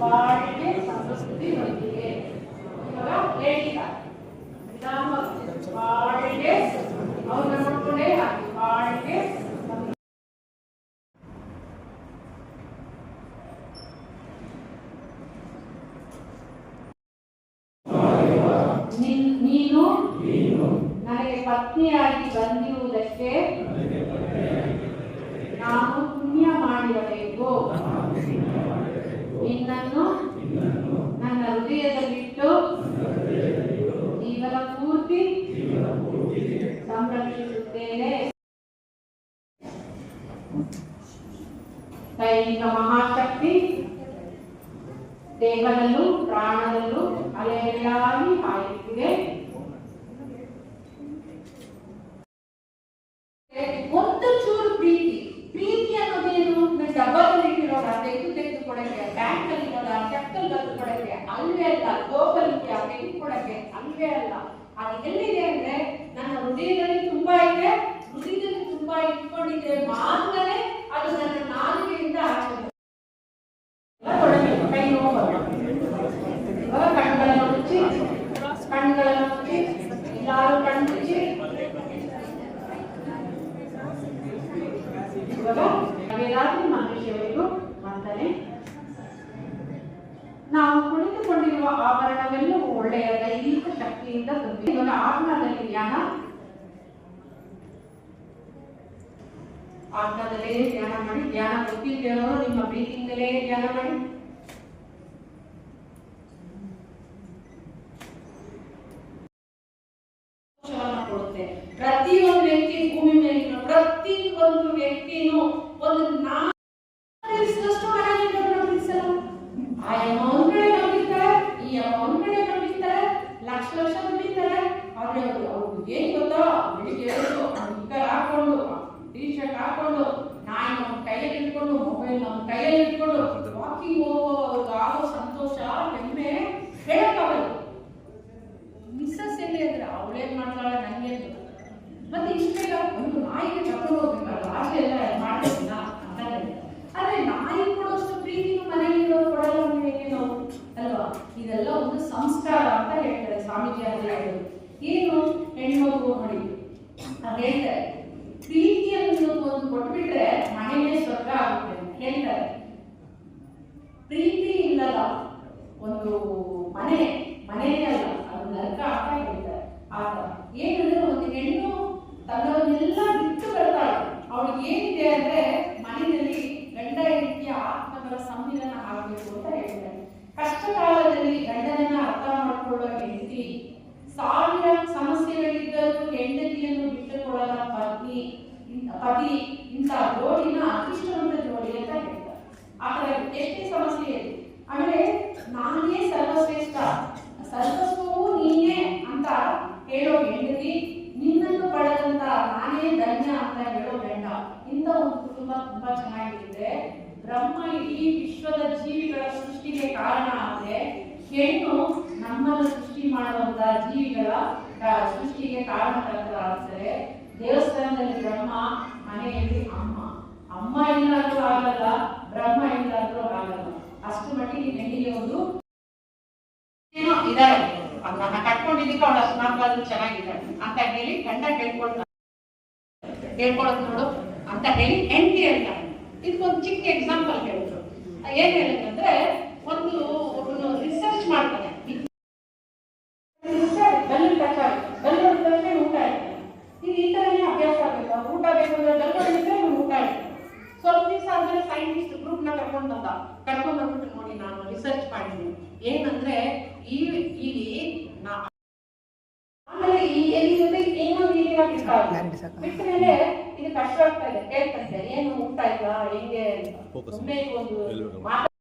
ಬಾಳಿಗೆ ಸಂಸ್ಕೃತಿ ಹೊಂದಿದೆ. ಅವ್ರನ್ನ ನೋಡ್ಕೊಂಡೇ ಹಾಕಿ ಸಮೃದ್ಧಿ ನೀನು ನನಗೆ ಪತ್ನಿಯಾಗಿ ಬಂದಿರುವುದಕ್ಕೆ ನಾನು ಪುಣ್ಯ ಮಾಡಿರಬೇಕು. ನಿನ್ನನ್ನು ನನ್ನ ಹೃದಯದಲ್ಲಿಟ್ಟು ಜೀವನ ಪೂರ್ತಿ ಸಂರಕ್ಷಿಸುತ್ತೇನೆ ದೈನಿಕ ಮಹಾಶಕ್ತಿ ದೇಹದಲ್ಲೂ ಪ್ರಾಣದಲ್ಲೂ ಅಲೆಯಲಾಗಿ ಹಾಯುತ್ತಿದೆ ಇಟ್ಕೊಂಡಿದ್ರೆ ಮಾತ್ರ ಅದು ನನ್ನ. ಎಲ್ಲ ಕೊಡಬೇಕು ಕೈ ಅಂತಾನೆ ನಾವು ಕುಳಿತುಕೊಂಡಿರುವ ಆಭರಣವೆಲ್ಲವೂ ಒಳ್ಳೆಯ ದೈಹಿಕ ಶಕ್ತಿಯಿಂದ ತುಂಬಿ ಇವಾಗ ಆತ್ಮದಲ್ಲಿ ಧ್ಯಾನ ಆತ್ಮದಲ್ಲೇ ಧ್ಯಾನ ಮಾಡಿ, ಧ್ಯಾನ ಗೊತ್ತಿದ್ದೇನೋ ನಿಮ್ಮ ಪ್ರೀತಿಯಿಂದಲೇ ಧ್ಯಾನ ಮಾಡಿ. ಪ್ರತಿಯೊಂದು ವ್ಯಕ್ತಿ ಭೂಮಿ ಮೇಲಿನ ಪ್ರತಿ ಒಂದು ವ್ಯಕ್ತಿನೂ ಒಂದು ನಾಲ್ಕು ನಾಯಿಗೆ ಕರ್ಕೊಂಡು ಹೋಗ್ಬೇಕಲ್ಲ ಆಸೆ ಎಲ್ಲ ಮಾಡ್ತೀನ ಆದ್ರೆ ನಾಯಿ ಕೊಡೋಷ್ಟು ಪ್ರೀತಿನೂ ಮನೆಯಲ್ಲಿ ಕೊಡಲ್ಲ ಹೇಗೆ ನಾವು? ಅಲ್ವಾ? ಇದೆಲ್ಲ ಒಂದು ಸಂಸ್ಕಾರ ಅಂತ ಹೇಳ್ತಾರೆ ಸ್ವಾಮೀಜಿ ಅವರು ಹೇಳೋದು ಏನು ಹೆಣ್ಮಗು ನೋಡಿ ಅದ್ ಹೇಳ್ತಾರೆ ಪ್ರೀತಿಯನ್ನು ಒಂದು ಕೊಟ್ಬಿಟ್ರೆ ಮನೆಯೇ ಸ್ವರ್ಗ ಆಗುತ್ತೆ ಅಂತ ಹೇಳ್ತಾರೆ ಪ್ರೀತಿ ಇಲ್ಲದ ಒಂದು ಮನೆ ಮನೆಯೇ ಅಲ್ಲ ಅದು ನರಕ ಅಂತ ಹೇಳ್ತಾರೆ ಆಗ ಏನಂದ್ರೆ ಒಂದು ಹೆಣ್ಣು ತನ್ನವನ್ನೆಲ್ಲ ಬಿಟ್ಟು ಬರ್ತಾಳೆ ಅವಳಿಗೆ ಏನಿದೆ ಅಂದ್ರೆ ಮನೆಯಲ್ಲಿ ಗಂಡ ಹೆಂಡತಿಯ ಆತ್ಮಗಳ ಸಮ್ಮಿಲನ ಆಗಬೇಕು ಅಂತ ಹೇಳ್ತಾರೆ ಕಷ್ಟ ಕಾಲದಲ್ಲಿ ಗಂಡನನ್ನ ಅರ್ಥ ಮಾಡಿಕೊಳ್ಳುವ ಹೆಂಡತಿ ಸಾವಿರ ಸಮಸ್ಯೆಗಳಿದ್ದರೂ ಹೆಂಡತಿಯನ್ನು ಬಿಟ್ಟುಕೊಳ್ಳದ ಪತ್ನಿ, ಪತಿ ಇಂಥ ಜೋಡಿನ ಅದೃಷ್ಟವಂತ ಜೋಡಿ ಅಂತ ಹೇಳ್ತಾರೆ. ಆ ಥರ ಎಷ್ಟೇ ಸಮಸ್ಯೆ ಇದೆ ಆಮೇಲೆ ನಾನೇ ಸರ್ವಶ್ರೇಷ್ಠ, ಸರ್ವಸ್ವವು ನೀನೇ ಅಂತ ಹೇಳೋ ಹೆಂಡತಿ, ನಿನ್ನನ್ನು ಪಡೆದಂತ ನಾನೇ ಧನ್ಯ ಅಂತ ಹೇಳೋ ಗಂಡ, ಇಂಥ ಒಂದು ಕುಟುಂಬ ತುಂಬಾ ಚೆನ್ನಾಗಿದೆ ಬ್ರಹ್ಮ ಇಡೀ ವಿಶ್ವದ ಜೀವಿಗಳ ಸೃಷ್ಟಿಗೆ ಕಾರಣ ಆದ್ರೆ ಹೆಣ್ಣು ನಮ್ಮನ್ನು ಸೃಷ್ಟಿ ಮಾಡುವಂತ ಜೀವಿಗಳ ಸೃಷ್ಟಿಗೆ ಕಾರಣಕರ್ತರಾಗ್ತಾರೆ ದೇವಸ್ಥಾನದಲ್ಲಿ ಬ್ರಹ್ಮ, ಮನೆಯಲ್ಲಿ ಅಮ್ಮ. ಅಮ್ಮ ಇಲ್ಲಾದ್ರೂ ಆಗಲ್ಲ, ಬ್ರಹ್ಮ ಇಲ್ಲಾದ್ರೂ ಆಗಲ್ಲ. ಅಷ್ಟು ಮಟ್ಟಿಗೆ ಹೆಣ್ಣಿಗೆ ಒಂದು ಏನೋ ಇದಾರೆ ಅದನ್ನ ಕಟ್ಕೊಂಡಿದ್ದಕ್ಕೆ ಅವಳ ಸ್ನಾಪಾದ್ರೂ ಚೆನ್ನಾಗಿದ್ದಾಳೆ ಅಂತ ಹೇಳಿ ಗಂಡ ಹೇಳ್ಕೊಳ್ತಾನೆ ಹೇಳ್ಕೊಳ್ಳೋದು ನೋಡು ಅಂತ ಹೇಳಿ ಹೆಂಡತಿ ಹೇಳ್ತಾಳೆ ಇದಕ್ಕೊಂದು ಚಿಕ್ಕ ಎಕ್ಸಾಂಪಲ್ ಹೇಳಿದ್ರು ಏನ್ ಹೇಳಿದ್ರೆ ಒಂದು ರಿಸರ್ಚ್ ಮಾಡ್ತಾನೆ ಕರ್ಕೊಂಡು ಬಂದ ಕರ್ಕೊಂಡು ಬಂದ್ಬಿಟ್ಟು ನೋಡಿ ನಾನು ರಿಸರ್ಚ್ ಮಾಡಿದ್ದೀನಿ ಏನಂದ್ರೆ ಈ ಇಲ್ಲಿ ಆಮೇಲೆ ಈ ಎಲ್ಲಿ ಜೊತೆ ಏನೋ ರೀತಿಯಾಗಿ ಬಿಟ್ಟ ಮೇಲೆ ಇದು ಕಷ್ಟ ಆಗ್ತಾ ಇದೆ. ಕೇಳ್ತಂತೆ ಏನು ಹೋಗ್ತಾ ಇಲ್ಲ ಹೆಂಗೆ ಒಂದು ಮಾತಾಡ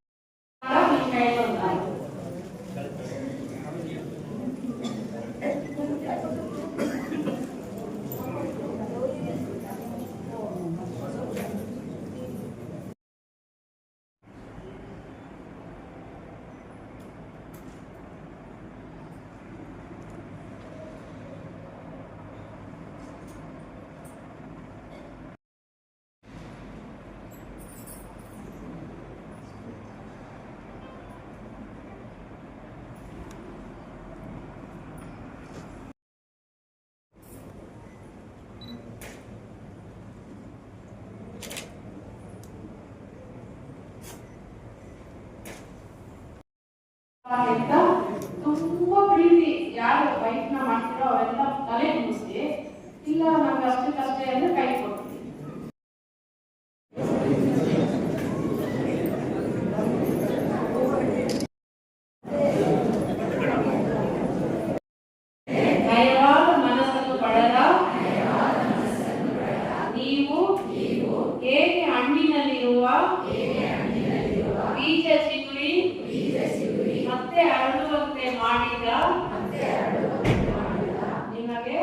ಅಂತ ತುಂಬಾ ಪ್ರೀತಿ ಯಾರು ಪ್ರಯತ್ನ ಮಾಡ್ತೀರೋ ಅವರೆಲ್ಲ ತಲೆ ಮುಗಿಸಿ ಇಲ್ಲ ನಂಗೆ ಅಷ್ಟಕ್ಕಷ್ಟೇ ಅಂದ್ರೆ ಕೈ ಕೊಡ್ತೀವಿ ನಯವಾದ ಮನಸ್ಸನ್ನು ಪಡೆದ ನೀವು ಹೇಗೆ ಹಣ್ಣಿನಲ್ಲಿರುವ ಬೀಜ ಚಿಗುರಿ ಮತ್ತೆ ಹರಡುವಂತೆ ಮಾಡಿದ ನಿಮಗೆ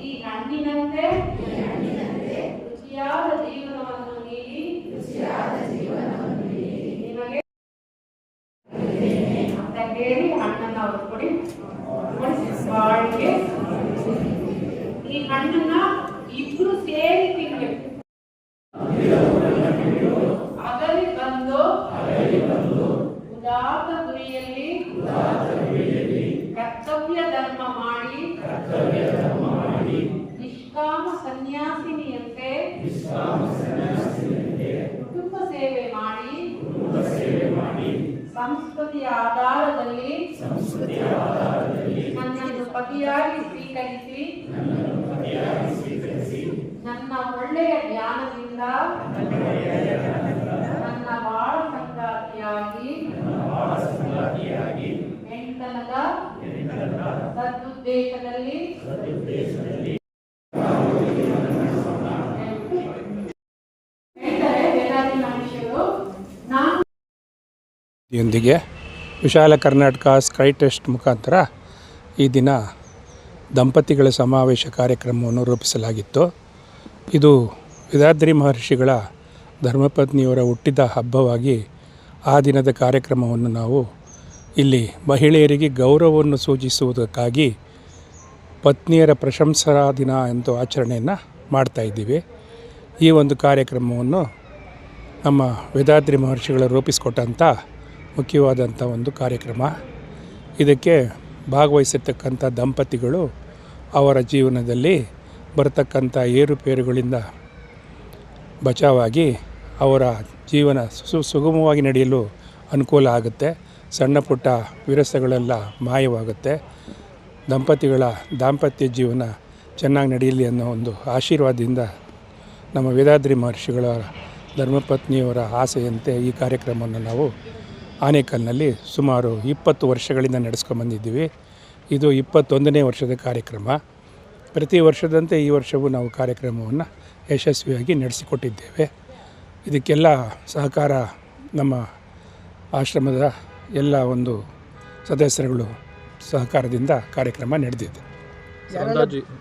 ಈ ಹಣ್ಣಿನಂತೆ ರುಚಿಯಾದ ಜೀವನವನ್ನು ನೀಡಿ ನಿಮಗೆ ಅಂತ ಹೇಳಿ ಹಣ್ಣನ್ನ ಅವ್ರು ಕೊಡಿ ಬಾಳಿಗೆ ಈ ಹಣ್ಣನ್ನ ಇಬ್ರು ಸೇರಿ ತಿನ್ಬೇಕು. ಅಗಲಿ ಬಂದು ಉದಾತ್ತ ಗುರಿಯಲ್ಲಿ ಕರ್ತವ್ಯ ಧರ್ಮ ಮಾಡಿ ನಿಷ್ಕಾಮ ಸನ್ಯಾಸಿನಿಯಂತೆ ಕುಟುಂಬ ಸೇವೆ ಮಾಡಿ ಸಂಸ್ಕೃತಿಯ ಆಧಾರದಲ್ಲಿ ನನ್ನನ್ನು ಪತಿಯಾಗಿ ಸ್ವೀಕರಿಸಿ ನನ್ನ ಒಳ್ಳೆಯ ಜ್ಞಾನದಿಂದ, ನನ್ನ ಬಾಳ ಸಂಗಾತಿಯಾಗಿ ಹೆಂಡನದ ಸದುದ್ದೇಶದಲ್ಲಿ ಯೊಂದಿಗೆ ವಿಶಾಲ ಕರ್ನಾಟಕ ಸ್ಕೈ ಟೆಸ್ಟ್ ಮುಖಾಂತರ ಈ ದಿನ ದಂಪತಿಗಳ ಸಮಾವೇಶ ಕಾರ್ಯಕ್ರಮವನ್ನು ರೂಪಿಸಲಾಗಿತ್ತು. ಇದು ವೇದಾದ್ರಿ ಮಹರ್ಷಿಗಳ ಧರ್ಮಪತ್ನಿಯವರ ಹುಟ್ಟಿದ ಹಬ್ಬವಾಗಿ ಆ ದಿನದ ಕಾರ್ಯಕ್ರಮವನ್ನು ನಾವು ಇಲ್ಲಿ ಮಹಿಳೆಯರಿಗೆ ಗೌರವವನ್ನು ಸೂಚಿಸುವುದಕ್ಕಾಗಿ ಪತ್ನಿಯರ ಪ್ರಶಂಸಾ ದಿನ ಎಂದು ಆಚರಣೆಯನ್ನು ಮಾಡ್ತಾ ಇದ್ದೀವಿ. ಈ ಒಂದು ಕಾರ್ಯಕ್ರಮವನ್ನು ನಮ್ಮ ವೇದಾದ್ರಿ ಮಹರ್ಷಿಗಳು ರೂಪಿಸಿಕೊಟ್ಟಂಥ ಮುಖ್ಯವಾದಂಥ ಒಂದು ಕಾರ್ಯಕ್ರಮ. ಇದಕ್ಕೆ ಭಾಗವಹಿಸಿರ್ತಕ್ಕಂಥ ದಂಪತಿಗಳು ಅವರ ಜೀವನದಲ್ಲಿ ಬರತಕ್ಕಂಥ ಏರುಪೇರುಗಳಿಂದ ಬಚಾವಾಗಿ ಅವರ ಜೀವನ ಸು ಸುಗಮವಾಗಿ ನಡೆಯಲು ಅನುಕೂಲ ಆಗುತ್ತೆ. ಸಣ್ಣ ಪುಟ್ಟ ವಿರಸಗಳೆಲ್ಲ ಮಾಯವಾಗುತ್ತೆ. ದಂಪತಿಗಳ ದಾಂಪತ್ಯ ಜೀವನ ಚೆನ್ನಾಗಿ ನಡೆಯಲಿ ಅನ್ನೋ ಒಂದು ಆಶೀರ್ವಾದದಿಂದ ನಮ್ಮ ವೇದಾದ್ರಿ ಮಹರ್ಷಿಗಳ ಧರ್ಮಪತ್ನಿಯವರ ಆಸೆಯಂತೆ ಈ ಕಾರ್ಯಕ್ರಮವನ್ನು ನಾವು ಆನೇಕಲ್ನಲ್ಲಿ ಸುಮಾರು ಇಪ್ಪತ್ತು ವರ್ಷಗಳಿಂದ ನಡೆಸ್ಕೊಂಬಂದಿದ್ದೀವಿ. ಇದು ಇಪ್ಪತ್ತೊಂದನೇ ವರ್ಷದ ಕಾರ್ಯಕ್ರಮ. ಪ್ರತಿ ವರ್ಷದಂತೆ ಈ ವರ್ಷವೂ ನಾವು ಕಾರ್ಯಕ್ರಮವನ್ನು ಯಶಸ್ವಿಯಾಗಿ ನಡೆಸಿಕೊಟ್ಟಿದ್ದೇವೆ. ಇದಕ್ಕೆಲ್ಲ ಸಹಕಾರ ನಮ್ಮ ಆಶ್ರಮದ ಎಲ್ಲ ಒಂದು ಸದಸ್ಯರುಗಳು ಸಹಕಾರದಿಂದ ಕಾರ್ಯಕ್ರಮ ನಡೆದಿದೆ.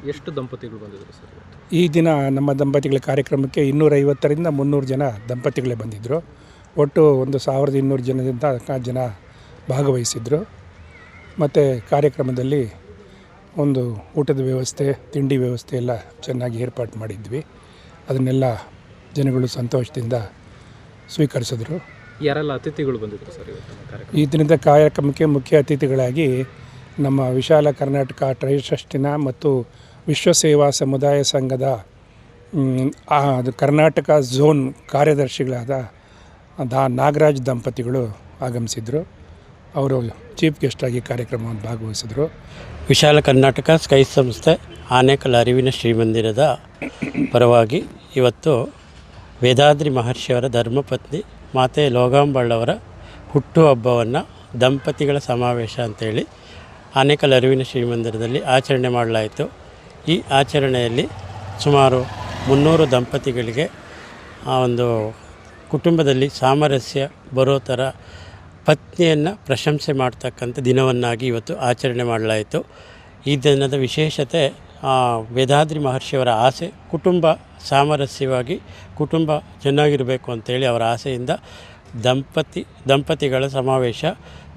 ಎಷ್ಟು ದಂಪತಿಗಳು ಬಂದಿದ್ದರು ಸರ್ ಈ ದಿನ ನಮ್ಮ ದಂಪತಿಗಳ ಕಾರ್ಯಕ್ರಮಕ್ಕೆ ಇನ್ನೂರೈವತ್ತರಿಂದ ಮುನ್ನೂರು ಜನ ದಂಪತಿಗಳೇ ಬಂದಿದ್ದರು ಒಟ್ಟು ಒಂದು ಸಾವಿರದ ಇನ್ನೂರು ಜನದಿಂದ ಜನ ಭಾಗವಹಿಸಿದರು. ಮತ್ತು ಕಾರ್ಯಕ್ರಮದಲ್ಲಿ ಒಂದು ಊಟದ ವ್ಯವಸ್ಥೆ ತಿಂಡಿ ವ್ಯವಸ್ಥೆ ಎಲ್ಲ ಚೆನ್ನಾಗಿ ಏರ್ಪಾಟು ಮಾಡಿದ್ವಿ. ಅದನ್ನೆಲ್ಲ ಜನಗಳು ಸಂತೋಷದಿಂದ ಸ್ವೀಕರಿಸಿದ್ರು. ಯಾರೆಲ್ಲ ಅತಿಥಿಗಳು ಬಂದಿದ್ದರು ಸರ್ ಈ ದಿನದ ಕಾರ್ಯಕ್ರಮಕ್ಕೆ? ಮುಖ್ಯ ಅತಿಥಿಗಳಾಗಿ ನಮ್ಮ ವಿಶಾಲ ಕರ್ನಾಟಕ ಟ್ರೈಸ್ಟ್ರಸ್ಟಿನ ಮತ್ತು ವಿಶ್ವ ಸೇವಾ ಸಮುದಾಯ ಸಂಘದ ಆ, ಅದು ಕರ್ನಾಟಕ ಝೋನ್ ಕಾರ್ಯದರ್ಶಿಗಳಾದ ದಾ ನಾಗರಾಜ್ ದಂಪತಿಗಳು ಆಗಮಿಸಿದರು. ಅವರು ಚೀಫ್ ಗೆಸ್ಟಾಗಿ ಕಾರ್ಯಕ್ರಮವನ್ನು ಭಾಗವಹಿಸಿದರು. ವಿಶಾಲ ಕರ್ನಾಟಕ ಸ್ಕೈ ಸಂಸ್ಥೆ ಆನೇಕಲ್ ಅರಿವಿನ ಶ್ರೀಮಂದಿರದ ಪರವಾಗಿ ಇವತ್ತು ವೇದಾದ್ರಿ ಮಹರ್ಷಿಯವರ ಧರ್ಮಪತ್ನಿ ಮಾತೆ ಲೋಗಾಂಬಳ್ಳವರ ಹುಟ್ಟುಹಬ್ಬವನ್ನು ದಂಪತಿಗಳ ಸಮಾವೇಶ ಅಂತೇಳಿ ಆನೇಕಲ್ ಅರಿವಿನ ಶ್ರೀಮಂದಿರದಲ್ಲಿ ಆಚರಣೆ ಮಾಡಲಾಯಿತು. ಈ ಆಚರಣೆಯಲ್ಲಿ ಸುಮಾರು ಮುನ್ನೂರು ದಂಪತಿಗಳಿಗೆ ಆ ಒಂದು ಕುಟುಂಬದಲ್ಲಿ ಸಾಮರಸ್ಯ ಬರೋ ಥರ ಪತ್ನಿಯನ್ನು ಪ್ರಶಂಸೆ ಮಾಡ್ತಕ್ಕಂಥ ದಿನವನ್ನಾಗಿ ಇವತ್ತು ಆಚರಣೆ ಮಾಡಲಾಯಿತು. ಈ ದಿನದ ವಿಶೇಷತೆ ವೇದಾದ್ರಿ ಮಹರ್ಷಿಯವರ ಆಸೆ, ಕುಟುಂಬ ಸಾಮರಸ್ಯವಾಗಿ ಕುಟುಂಬ ಚೆನ್ನಾಗಿರಬೇಕು ಅಂತೇಳಿ ಅವರ ಆಸೆಯಿಂದ ದಂಪತಿ, ದಂಪತಿಗಳ ಸಮಾವೇಶ,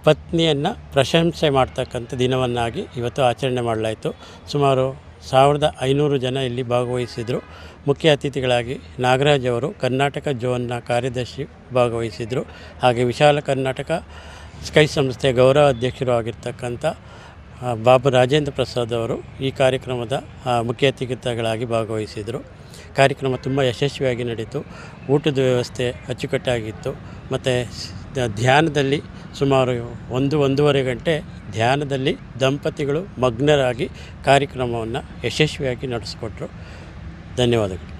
ಪತ್ನಿಯನ್ನು ಪ್ರಶಂಸೆ ಮಾಡ್ತಕ್ಕಂಥ ದಿನವನ್ನಾಗಿ ಇವತ್ತು ಆಚರಣೆ ಮಾಡಲಾಯಿತು. ಸುಮಾರು ಸಾವಿರದ ಐನೂರು ಜನ ಇಲ್ಲಿ ಭಾಗವಹಿಸಿದರು. ಮುಖ್ಯ ಅತಿಥಿಗಳಾಗಿ ನಾಗರಾಜ್ ಅವರು ಕರ್ನಾಟಕ ಜೋನ್ನ ಕಾರ್ಯದರ್ಶಿ ಭಾಗವಹಿಸಿದರು. ಹಾಗೆ ವಿಶಾಲ ಕರ್ನಾಟಕ ಸ್ಕೈ ಸಂಸ್ಥೆ ಗೌರವ ಅಧ್ಯಕ್ಷರು ಆಗಿರ್ತಕ್ಕಂಥ ಬಾಬು ರಾಜೇಂದ್ರ ಪ್ರಸಾದ್ ಅವರು ಈ ಕಾರ್ಯಕ್ರಮದ ಮುಖ್ಯ ಅತಿಥಿಗಳಾಗಿ ಭಾಗವಹಿಸಿದರು. ಕಾರ್ಯಕ್ರಮ ತುಂಬ ಯಶಸ್ವಿಯಾಗಿ ನಡೀತು. ಊಟದ ವ್ಯವಸ್ಥೆ ಅಚ್ಚುಕಟ್ಟಾಗಿತ್ತು. ಮತ್ತು ಧ್ಯಾನದಲ್ಲಿ ಸುಮಾರು ಒಂದು ಒಂದೂವರೆ ಗಂಟೆ ಧ್ಯಾನದಲ್ಲಿ ದಂಪತಿಗಳು ಮಗ್ನರಾಗಿ ಕಾರ್ಯಕ್ರಮವನ್ನು ಯಶಸ್ವಿಯಾಗಿ ನಡೆಸಿಕೊಟ್ರು. ಧನ್ಯವಾದಗಳು.